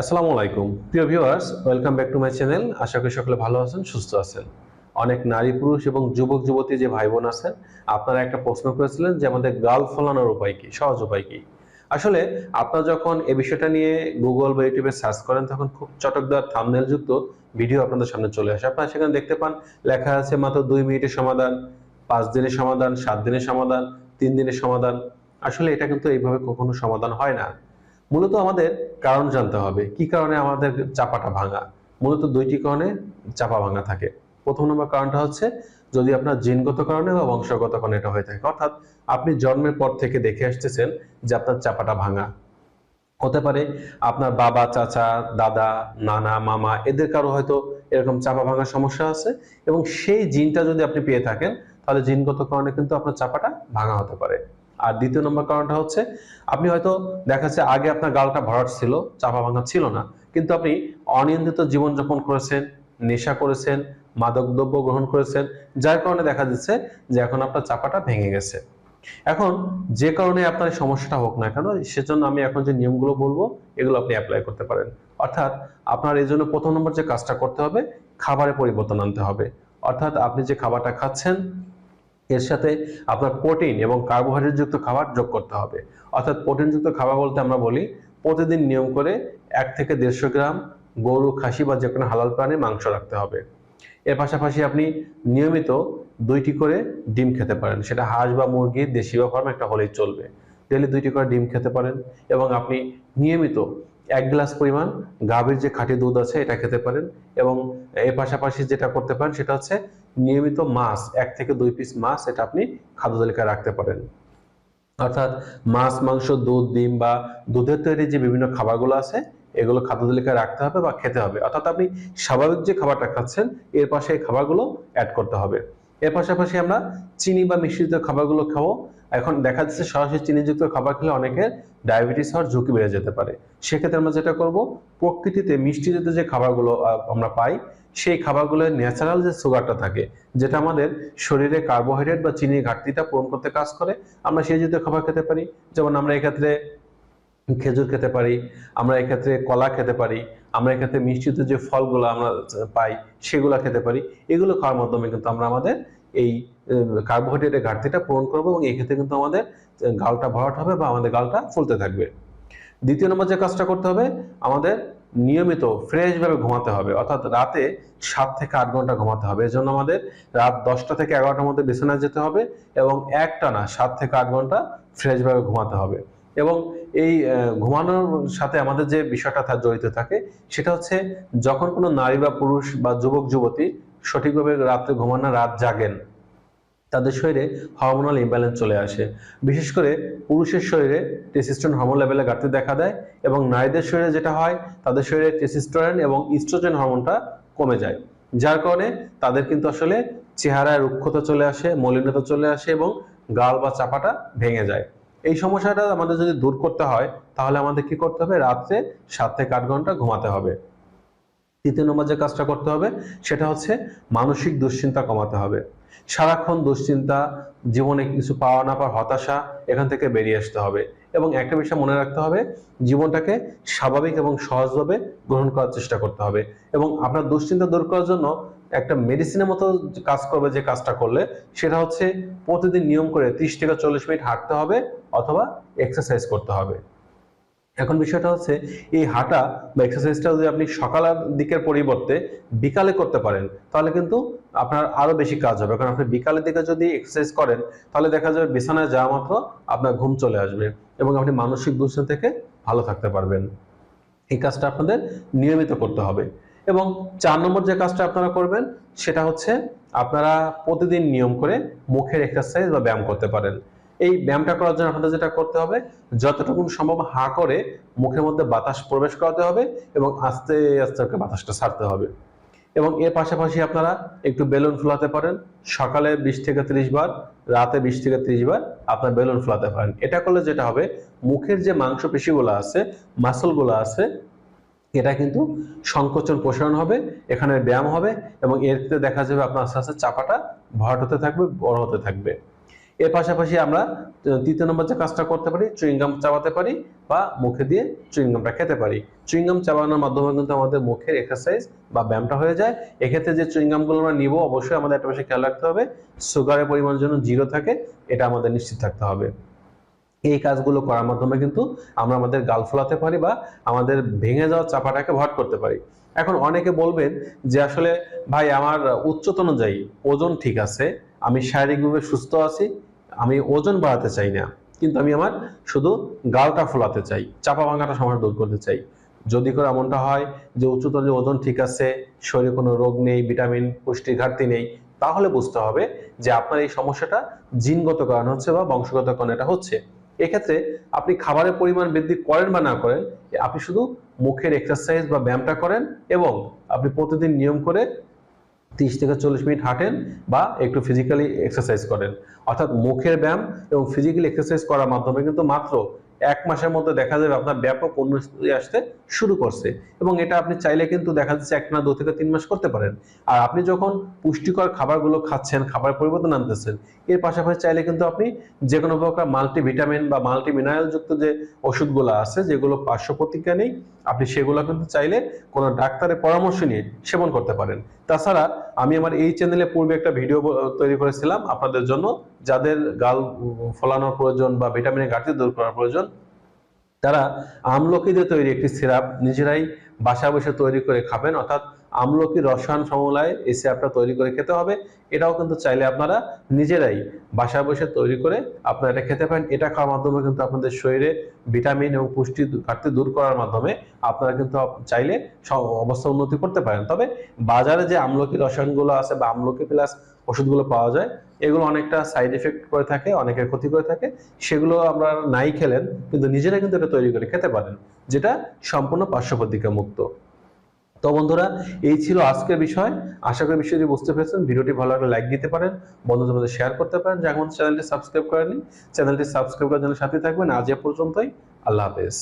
আসসালামু আলাইকুম। প্রিয় viewers, welcome back to my channel. আশা করি সকলে ভালো আছেন, সুস্থ আছেন। অনেক নারী, পুরুষ এবং যুবক, যুবতী যে ভাই বোন আছেন, আপনারা একটা প্রশ্ন করেছিলেন যে আমাদের গাল ফলানোর উপায় কি? সহজ উপায় কি? আসলে আপনারা যখন এই বিষয়টা নিয়ে গুগল বা ইউটিউবে সার্চ করেন, তখন খুব চটকদার থামনেল যুক্ত ভিডিও আপনাদের সামনে চলে আসে। আপনারা সেখানে দেখতে পান, লেখা আছে মাত্র দুই মিনিটের সমাধান, পাঁচ দিনের সমাধান, সাত দিনের সমাধান, তিন দিনের সমাধান। আসলে এটা কিন্তু এইভাবে কখনো সমাধান হয় না। মূলত আমাদের কারণ জানতে হবে। কি কারণে আমাদের চাপাটা ভাঙা? মূলত দুইটি কারণে চাপা ভাঙা থাকে। প্রথম নম্বর কারণটা হচ্ছে, যদি আপনার জিনগত কারণে বা বংশগত কারণে এটা হয়ে থাকে। অর্থাৎ আপনি জন্মের পর থেকে দেখে আসতেছেন যে আপনার চাপাটা ভাঙা। হতে পারে আপনার বাবা, চাচা, দাদা, নানা, মামা, এদের কারও হয়তো এরকম চাপা ভাঙার সমস্যা আছে এবং সেই জিনটা যদি আপনি পেয়ে থাকেন, তাহলে জিনগত কারণে কিন্তু আপনার চাপাটা ভাঙা হতে পারে। আর দ্বিতীয় নম্বর কারণটা হচ্ছে, আপনি হয়তো দেখা যাচ্ছে আগে আপনার গালটা ভরাট ছিল, চাপা ভাঙা ছিল না, কিন্তু আপনি অনিয়ন্ত্রিত জীবনযাপন করেছেন, নেশা করেছেন, মাদক দ্রব্য গ্রহণ করেছেন, যার কারণে দেখা যাচ্ছে যে এখন আপনার চাপাটা ভেঙে গেছে। এখন যে কারণে আপনার সমস্যাটা হোক না কেন, সেজন্য আমি এখন যে নিয়মগুলো বলব, এগুলো আপনি অ্যাপ্লাই করতে পারেন। অর্থাৎ আপনার এই জন্য প্রথম নম্বর যে কাজটা করতে হবে, খাবারে পরিবর্তন আনতে হবে। অর্থাৎ আপনি যে খাবারটা খাচ্ছেন এর সাথে আপনার প্রোটিন এবং কার্বোহাইড্রেট যুক্ত খাবার যোগ করতে হবে। অর্থাৎ প্রোটিনযুক্ত খাবার বলতে আমরা বলি, প্রতিদিন নিয়ম করে এক থেকে দেড়শো গ্রাম গরু, খাসি বা যে কোনো হালাল প্রাণীর মাংস রাখতে হবে। এর পাশাপাশি আপনি নিয়মিত দুইটি করে ডিম খেতে পারেন। সেটা হাঁস বা মুরগির দেশি বা ফার্ম, একটা হলেই চলবে। ডেলি দুইটি করে ডিম খেতে পারেন এবং আপনি নিয়মিত এক গ্লাস পরিমাণ গাভীর যে খাঁটি দুধ আছে, এটা খেতে পারেন এবং এর পাশাপাশি যেটা করতে পারেন, সেটা হচ্ছে নিয়মিত মাছ, এক থেকে দুই পিস মাছ এটা আপনি খাদ্য তালিকায় রাখতে পারেন। অর্থাৎ মাছ, মাংস, দুধ, ডিম বা দুধের তৈরি যে বিভিন্ন খাবারগুলো আছে, এগুলো খাদ্য তালিকায় রাখতে হবে বা খেতে হবে। অর্থাৎ আপনি স্বাভাবিক যে খাবারটা খাচ্ছেন, এর পাশে এই খাবারগুলো অ্যাড করতে হবে। এর পাশাপাশি আমরা চিনি বা মিশ্রিত খাবারগুলো খাব। এখন দেখা যাচ্ছে সরাসরি চিনিযুক্ত খাবার খেলে অনেকের ডায়াবেটিস হওয়ার ঝুঁকি বেড়ে যেতে পারে। সেক্ষেত্রে আমরা যেটা করব, প্রকৃতিতে মিষ্টিযুক্ত যে খাবারগুলো আমরা পাই, সেই খাবারগুলোর ন্যাচারাল যে সুগারটা থাকে, যেটা আমাদের শরীরে কার্বোহাইড্রেট বা চিনির ঘাটতিটা পূরণ করতে কাজ করে, আমরা সেই জাতীয় খাবার খেতে পারি। যেমন আমরা এক্ষেত্রে খেজুর খেতে পারি, আমরা এক্ষেত্রে কলা খেতে পারি, আমরা এক্ষেত্রে মিষ্টিত যে ফলগুলো আমরা পাই, সেগুলো খেতে পারি। এগুলো খাওয়ার মাধ্যমে কিন্তু আমরা আমাদের এই কার্বোহাইড্রেটের ঘাটতিটা পূরণ করব এবং এক্ষেত্রে কিন্তু আমাদের গালটা ভরাট হবে বা আমাদের গালটা ফুলতে থাকবে। দ্বিতীয় নম্বর যে কাজটা করতে হবে, আমাদের নিয়মিত ফ্রেশভাবে ঘুমাতে হবে। অর্থাৎ রাতে সাত থেকে আট ঘণ্টা ঘুমাতে হবে। এজন্য আমাদের রাত দশটা থেকে এগারোটার মধ্যে বিছানায় যেতে হবে এবং একটা না, সাত থেকে আট ঘণ্টা ফ্রেশভাবে ঘুমাতে হবে। এবং এই ঘুমানোর সাথে আমাদের যে বিষয়টা জড়িত থাকে, সেটা হচ্ছে যখন কোনো নারী বা পুরুষ বা যুবক, যুবতী সঠিকভাবে রাত্রে ঘুমানো রাত জাগেন। তাদের শরীরে হরমোনাল ইমব্যালেন্স চলে আসে। বিশেষ করে পুরুষের শরীরে টেস্টোস্টেরন হরমোন লেভেলে ঘাটতি দেখা দেয় এবং নারীদের শরীরে যেটা হয়, তাদের শরীরে টেস্টোস্টেরন এবং ইস্ট্রোজেন হরমোনটা কমে যায়। যার কারণে তাদের কিন্তু আসলে চেহারায় রুক্ষতা চলে আসে, মলিনতা চলে আসে এবং গাল বা চাপাটা ভেঙে যায়। এই সমস্যাটা আমাদের যদি দূর করতে হয়, তাহলে আমাদের কি করতে হবে? রাত্রে সাত থেকে আট ঘণ্টা ঘুমাতে হবে। তৃতীয় নম্বর যে কাজটা করতে হবে, সেটা হচ্ছে মানসিক দুশ্চিন্তা কমাতে হবে। সারাক্ষণ দুশ্চিন্তা, জীবনে কিছু পাওয়া না পাওয়ার হতাশা এখান থেকে বেরিয়ে আসতে হবে এবং একটা বিষয় মনে রাখতে হবে, জীবনটাকে স্বাভাবিক এবং সহজভাবে গ্রহণ করার চেষ্টা করতে হবে এবং আপনার দুশ্চিন্তা দূর করার জন্য একটা মেডিসিনের মতো কাজ করবে যে কাজটা করলে, সেটা হচ্ছে প্রতিদিন নিয়ম করে ত্রিশ থেকে চল্লিশ মিনিট হাঁটতে হবে অথবা এক্সারসাইজ করতে হবে। এখন বিষয়টা হচ্ছে, এই হাঁটা বা এক্সারসাইজটা যদি আপনি সকালের দিকের পরিবর্তে বিকালে করতে পারেন, তাহলে কিন্তু আপনার আরও বেশি কাজ হবে। কারণ আপনি বিকালের দিকে যদি এক্সারসাইজ করেন, তাহলে দেখা যাবে বিছানায় যাওয়া মাত্র আপনার ঘুম চলে আসবে এবং আপনি মানসিক দুশ্চিন্তা থেকে ভালো থাকতে পারবেন। এই কাজটা আপনাদের নিয়মিত করতে হবে। এবং চার নম্বর যে কাজটা আপনারা করবেন, সেটা হচ্ছে আপনারা প্রতিদিন নিয়ম করে মুখের এক্সারসাইজ বা ব্যায়াম করতে পারেন। এই ব্যায়ামটা করার জন্য আপনাদের যেটা করতে হবে যতটুকু সম্ভব হা করে মুখের মধ্যে বাতাস প্রবেশ করাতে হবে এবং আস্তে আস্তে করে বাতাসটা ছাড়তে হবে। এবং এর পাশাপাশি আপনারা একটু বেলুন ফুলাতে পারেন। সকালে বিশ থেকে ত্রিশ বার, রাতে বিশ থেকে ত্রিশ বার আপনার বেলুন ফুলাতে পারেন। এটা করলে যেটা হবে, মুখের যে মাংসপেশিগুলো আছে, মাসলগুলো আছে, এটা কিন্তু সংকোচন প্রসারণ হবে, এখানে ব্যায়াম হবে এবং এর দেখা যাবে আপনার আস্তে আস্তে চাপাটা ভরাট হতে থাকবে, বড় হতে থাকবে। এর পাশাপাশি আমরা তৃতীয় নম্বর যে কাজটা করতে পারি চুইংগাম চাবাতে পারি বা মুখে দিয়ে চুইংগামটা খেতে পারি। চুইংগাম চাবানোর মাধ্যমে কিন্তু আমাদের মুখের এক্সারসাইজ বা ব্যায়ামটা হয়ে যায়। এক্ষেত্রে যে চুইংগামগুলো আমরা নিব, অবশ্যই আমাদের একটা বিষয় খেয়াল রাখতে হবে সুগারের পরিমাণ যেন জিরো থাকে, এটা আমাদের নিশ্চিত থাকতে হবে। এই কাজগুলো করার মাধ্যমে কিন্তু আমরা আমাদের গাল ফোলাতে পারি বা আমাদের ভেঙে যাওয়া চাপাটাকে ভট করতে পারি। এখন অনেকে বলবেন যে আসলে, ভাই, আমার উচ্চতা অনুযায়ী ওজন ঠিক আছে আমি শারীরিকভাবে সুস্থ আছি, আমি ওজন বাড়াতে চাই না, কিন্তু আমি আমার শুধু গালটা ফোলাতে চাই, চাপা ভাঙাটা সমস্যা দূর করতে চাই। যদি করে এমনটা হয় যে উচ্চতর ওজন ঠিক আছে, শরীরে কোনো রোগ নেই, ভিটামিন, পুষ্টির ঘাটতি নেই, তাহলে বুঝতে হবে যে আপনার এই সমস্যাটা জিনগত কারণ হচ্ছে বা বংশগত কারণে এটা হচ্ছে। এক্ষেত্রে আপনি খাবারের পরিমাণ বৃদ্ধি করেন বা না করেন আপনি শুধু মুখের এক্সারসাইজ বা ব্যায়ামটা করেন এবং আপনি প্রতিদিন নিয়ম করে তিরিশ থেকে চল্লিশ মিনিট হাঁটেন বা একটু ফিজিক্যালি এক্সারসাইজ করেন। অর্থাৎ মুখের ব্যায়াম এবং ফিজিক্যালি এক্সারসাইজ করার মাধ্যমে কিন্তু মাত্র এক মাসের মধ্যে দেখা যাবে আপনার ব্যাপক উন্নতি আসতে শুরু করছে এবং এটা আপনি চাইলে কিন্তু দেখা যাচ্ছে এক না দু থেকে তিন মাস করতে পারেন। আর আপনি যখন পুষ্টিকর খাবারগুলো খাচ্ছেন, খাবার পরিবর্তন আনতেছেন, এর পাশাপাশি চাইলে কিন্তু আপনি যে কোনো প্রকার মাল্টিভিটামিন বা মাল্টি মিনারেল যুক্ত যে ওষুধগুলো আছে, যেগুলো পার্শ্ব প্রতিক্রিয়া নেই আপনি সেগুলো কিন্তু চাইলে কোনো ডাক্তারের পরামর্শ নিয়ে সেবন করতে পারেন। তাছাড়া আমি আমার এই চ্যানেলে পূর্বে একটা ভিডিও তৈরি করেছিলাম আপনাদের জন্য। যাদের গাল ফলানোর প্রয়োজন বা ভিটামিনের ঘাটতি দূর করার প্রয়োজন, তারা আমলকি দিয়ে তৈরি একটি সিরাপ নিজেরাই বাসা বসে তৈরি করে খাবেন। অর্থাৎ আমলকি রসায়ন সমলায় এই সিরাপটা তৈরি করে খেতে হবে। এটাও কিন্তু চাইলে আপনারা নিজেরাই বাসা বসে তৈরি করে আপনারা এটা খেতে পারেন। এটা খাওয়ার মাধ্যমে কিন্তু আপনাদের শরীরে ভিটামিন এবং পুষ্টি ঘাটতি দূর করার মাধ্যমে আপনারা কিন্তু চাইলে অবস্থা উন্নতি করতে পারেন। তবে বাজারে যে আমলকি রসায়নগুলো আছে বা আমলকি প্লাস ওষুধগুলো পাওয়া যায়, এগুলো অনেকটা সাইড এফেক্ট করে থাকে, অনেকের ক্ষতি করে থাকে। সেগুলো আমরা নাই খেলেন, কিন্তু নিজেরা কিন্তু এটা তৈরি করে খেতে পারেন, যেটা সম্পূর্ণ পার্শ্ব মুক্ত। তো বন্ধুরা, এই ছিল আজকের বিষয়। আশা করি বিষয়টি বুঝতে পেরেছেন। ভিডিওটি ভালো লাগলে লাইক দিতে পারেন, বন্ধুদের মধ্যে শেয়ার করতে পারেন। যারা আমাদের চ্যানেলটি সাবস্ক্রাইব করেনি চ্যানেলটি সাবস্ক্রাইব করার জন্য সাথে থাকবেন। আজ এ পর্যন্তই। আল্লাহ হাফেজ।